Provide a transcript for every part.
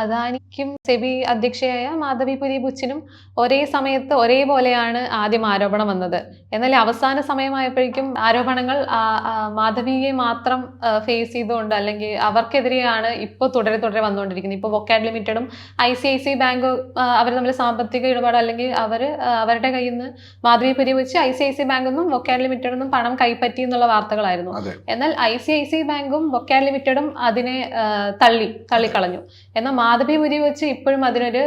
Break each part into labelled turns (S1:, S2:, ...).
S1: അദാനിക്കും സെബി അധ്യക്ഷയായ മാധവി പുരി ബുച്ചിനും ഒരേ സമയത്ത് ഒരേപോലെയാണ് ആദ്യം ആരോപണം വന്നത്. എന്നാൽ അവസാന സമയമായപ്പോഴേക്കും ആരോപണങ്ങൾ മാധവിയെ മാത്രം ഫേസ് ചെയ്തുകൊണ്ട് അല്ലെങ്കിൽ അവർക്കെതിരെയാണ് ഇപ്പോൾ തുടരെ തുടരെ വന്നുകൊണ്ടിരിക്കുന്നത്. ഇപ്പോൾ Wockhardt ലിമിറ്റഡും I C I C bank അവർ തമ്മിൽ സാമ്പത്തിക ഇടപാട് അല്ലെങ്കിൽ അവർ അവരുടെ കയ്യിൽ നിന്ന് മാധവി പുരി വെച്ച് ഐ സി ഐ സി ബാങ്കിൽ നിന്നും വൊക്കാഡ് ലിമിറ്റഡിൽ നിന്നും പണം കൈപ്പറ്റി എന്നുള്ള വാർത്തകളായിരുന്നു. എന്നാൽ ഐ സി ഐ സി ബാങ്കും വൊക്കാഡ് ലിമിറ്റഡും അതിനെ തള്ളി തള്ളിക്കളഞ്ഞു. എന്നാൽ മാധവി മുരി വെച്ച് ഇപ്പോഴും അതിനൊരു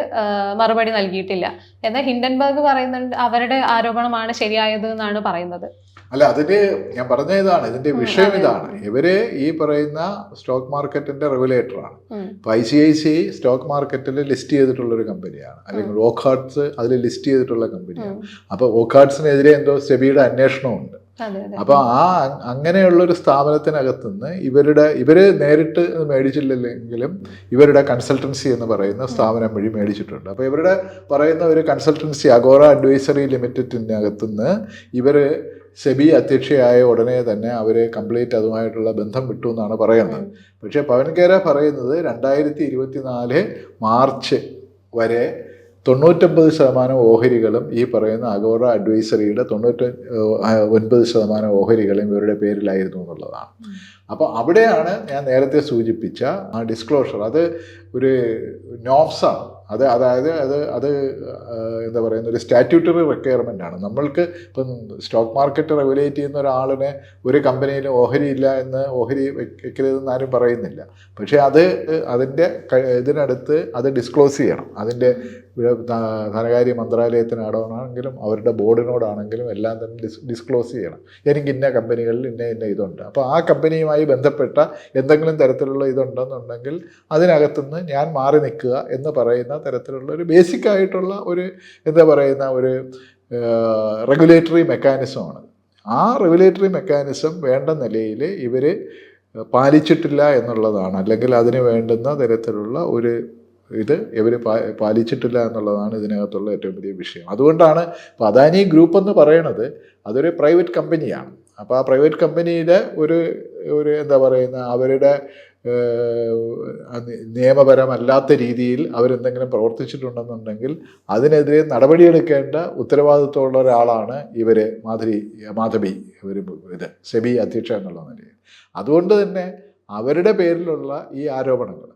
S1: മറുപടി നൽകിയിട്ടില്ല. എന്നാൽ ഹിൻഡൻബർഗ് പറയുന്നുണ്ട് അവരുടെ ആരോപണമാണ് ശരിയായത് എന്നാണ് പറയുന്നത്.
S2: അല്ല അതിന്റെ ഞാൻ പറഞ്ഞ ഇതാണ് ഇതിന്റെ വിഷയം ഇതാണ്. ഇവർ ഈ പറയുന്ന സ്റ്റോക്ക് മാർക്കറ്റിന്റെ റെഗുലേറ്ററാണ്
S1: ആണ്.
S2: ഇപ്പൊ I C I C stock മാർക്കറ്റിൽ ലിസ്റ്റ് ചെയ്തിട്ടുള്ള ഒരു കമ്പനിയാണ്. അല്ലെങ്കിൽ ഓക്കാർട്സ് അതിൽ ലിസ്റ്റ് ചെയ്തിട്ടുള്ള കമ്പനിയാണ്. അപ്പൊ ഓക്കാർട്സിനെതിരെ എന്തോ സെബിയുടെ അന്വേഷണമുണ്ട്. അപ്പൊ ആ അങ്ങനെയുള്ള ഒരു സ്ഥാപനത്തിനകത്ത് നിന്ന് ഇവരുടെ ഇവർ നേരിട്ട് മേടിച്ചില്ലെങ്കിലും ഇവരുടെ കൺസൾട്ടൻസി എന്ന് പറയുന്ന സ്ഥാപനം വഴി മേടിച്ചിട്ടുണ്ട്. അപ്പൊ ഇവരുടെ പറയുന്ന ഒരു കൺസൾട്ടൻസി അഗോറ അഡ്വൈസറി ലിമിറ്റഡിനകത്ത് നിന്ന് ഇവർ സെബി അധ്യക്ഷയായ ഉടനെ തന്നെ അവർ കംപ്ലീറ്റ് അതുമായിട്ടുള്ള ബന്ധം വിട്ടു എന്നാണ് പറയുന്നത്. പക്ഷേ പവൻകേര പറയുന്നത് രണ്ടായിരത്തി ഇരുപത്തിനാല് മാർച്ച് വരെ തൊണ്ണൂറ്റൊമ്പത് ശതമാനം ഓഹരികളും ഈ പറയുന്ന അഗോറ അഡ്വൈസറിയുടെ തൊണ്ണൂറ്റി ഒൻപത് ശതമാനം ഓഹരികളും ഇവരുടെ പേരിലായിരുന്നു എന്നുള്ളതാണ്. അപ്പോൾ അവിടെയാണ് ഞാൻ നേരത്തെ സൂചിപ്പിച്ച ആ ഡിസ്ക്ലോഷർ അത് ഒരു നോംസാണ് അത് അതായത് അത് അത് എന്താ പറയുന്ന ഒരു സ്റ്റാറ്റ്യൂട്ടറി റിക്വയർമെന്റ് ആണ്. നമ്മൾക്ക് ഇപ്പം സ്റ്റോക്ക് മാർക്കറ്റ് റെഗുലേറ്റ് ചെയ്യുന്ന ഒരാളിനെ ഒരു കമ്പനിയിൽ ഓഹരി ഇല്ല എന്ന് ഓഹരി വെക്കരുതെന്ന് ആരും പറയുന്നില്ല. പക്ഷേ അത് അതിന്റെ ഇതിനടുത്ത് അത് ഡിസ്ക്ലോസ് ചെയ്യണം. അതിന്റെ ധനകാര്യ മന്ത്രാലയത്തിനാണെങ്കിലും അവരുടെ ബോർഡിനോടാണെങ്കിലും എല്ലാം തന്നെ ഡിസ് ഡിസ്ക്ലോസ് ചെയ്യണം. എനിക്ക് ഇന്ന കമ്പനികളിൽ ഇന്ന ഇന്ന ഇതുണ്ട്. അപ്പോൾ ആ കമ്പനിയുമായി ബന്ധപ്പെട്ട എന്തെങ്കിലും തരത്തിലുള്ള ഇതുണ്ടെന്നുണ്ടെങ്കിൽ അതിനകത്തുനിന്ന് ഞാൻ മാറി നിൽക്കുക എന്ന് പറയുന്ന തരത്തിലുള്ള ഒരു ബേസിക് ആയിട്ടുള്ള ഒരു എന്താ പറയുന്ന ഒരു റെഗുലേറ്ററി മെക്കാനിസമാണ് ആ റെഗുലേറ്ററി മെക്കാനിസം വേണ്ട നിലയിൽ ഇവർ പാലിച്ചിട്ടില്ല എന്നുള്ളതാണ്. അല്ലെങ്കിൽ അതിന് വേണ്ടുന്ന തരത്തിലുള്ള ഒരു ഇത് ഇവർ പാലിച്ചിട്ടില്ല എന്നുള്ളതാണ് ഇതിനകത്തുള്ള ഏറ്റവും വലിയ വിഷയം. അതുകൊണ്ടാണ് ഇപ്പോൾ അദാനി ഗ്രൂപ്പ് എന്ന് പറയണത് അതൊരു പ്രൈവറ്റ് കമ്പനിയാണ് അപ്പോൾ ആ പ്രൈവറ്റ് കമ്പനിയിലെ ഒരു ഒരു എന്താ പറയുന്ന അവരുടെ നിയമപരമല്ലാത്ത രീതിയിൽ അവരെന്തെങ്കിലും പ്രവർത്തിച്ചിട്ടുണ്ടെന്നുണ്ടെങ്കിൽ അതിനെതിരെ നടപടിയെടുക്കേണ്ട ഉത്തരവാദിത്വമുള്ള ഒരാളാണ് ഇവർ മാധുരി മാധവി ഇവർ ഇത് സെബി അധ്യക്ഷ എന്നുള്ള നിലയിൽ. അതുകൊണ്ട് തന്നെ അവരുടെ പേരിലുള്ള ഈ ആരോപണങ്ങൾ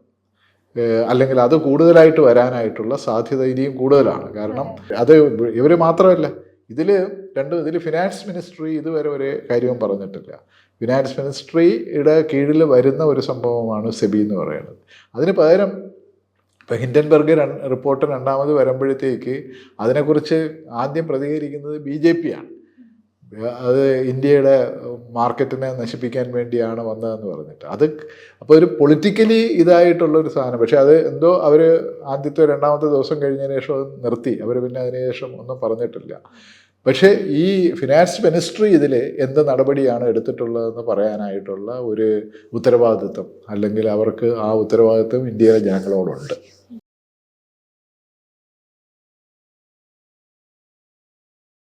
S2: അല്ലെങ്കിൽ അത് കൂടുതലായിട്ട് വരാനായിട്ടുള്ള സാധ്യത ഇനിയും കൂടുതലാണ്. കാരണം അത്. ഇവർ മാത്രമല്ല ഇതിൽ രണ്ട് ഇതിൽ ഫിനാൻസ് മിനിസ്ട്രി ഇതുവരെ ഒരു കാര്യവും പറഞ്ഞിട്ടില്ല. ഫിനാൻസ് മിനിസ്ട്രിയുടെ കീഴിൽ വരുന്ന ഒരു സംഭവമാണ് സെബി എന്ന് പറയുന്നത്. അതിന് പകരം ഇപ്പോൾ ഹിൻഡൻബർഗ് റിപ്പോർട്ട് രണ്ടാമത് വരുമ്പോഴത്തേക്ക് അതിനെക്കുറിച്ച് ആദ്യം പ്രതികരിക്കുന്നത് ബി ജെ പി ആണ്. അത് ഇന്ത്യയുടെ മാർക്കറ്റിനെ നശിപ്പിക്കാൻ വേണ്ടിയാണ് വന്നതെന്ന് പറഞ്ഞിട്ട്. അത് അപ്പോൾ ഒരു പൊളിറ്റിക്കലി ഇതായിട്ടുള്ള ഒരു സാധനം. പക്ഷേ അത് എന്തോ അവർ ആദ്യത്തെ രണ്ടാമത്തെ ദിവസം കഴിഞ്ഞതിന് ശേഷം അത് നിർത്തി. അവർ പിന്നെ അതിന് ശേഷം ഒന്നും പറഞ്ഞിട്ടില്ല. പക്ഷേ ഈ ഫിനാൻസ് മിനിസ്ട്രി ഇതിൽ എന്ത് നടപടിയാണ് എടുത്തിട്ടുള്ളതെന്ന് പറയാനായിട്ടുള്ള ഒരു ഉത്തരവാദിത്വം. അല്ലെങ്കിൽ അവർക്ക് ആ ഉത്തരവാദിത്വം ഇന്ത്യയിലെ ജനങ്ങളോടുണ്ട്.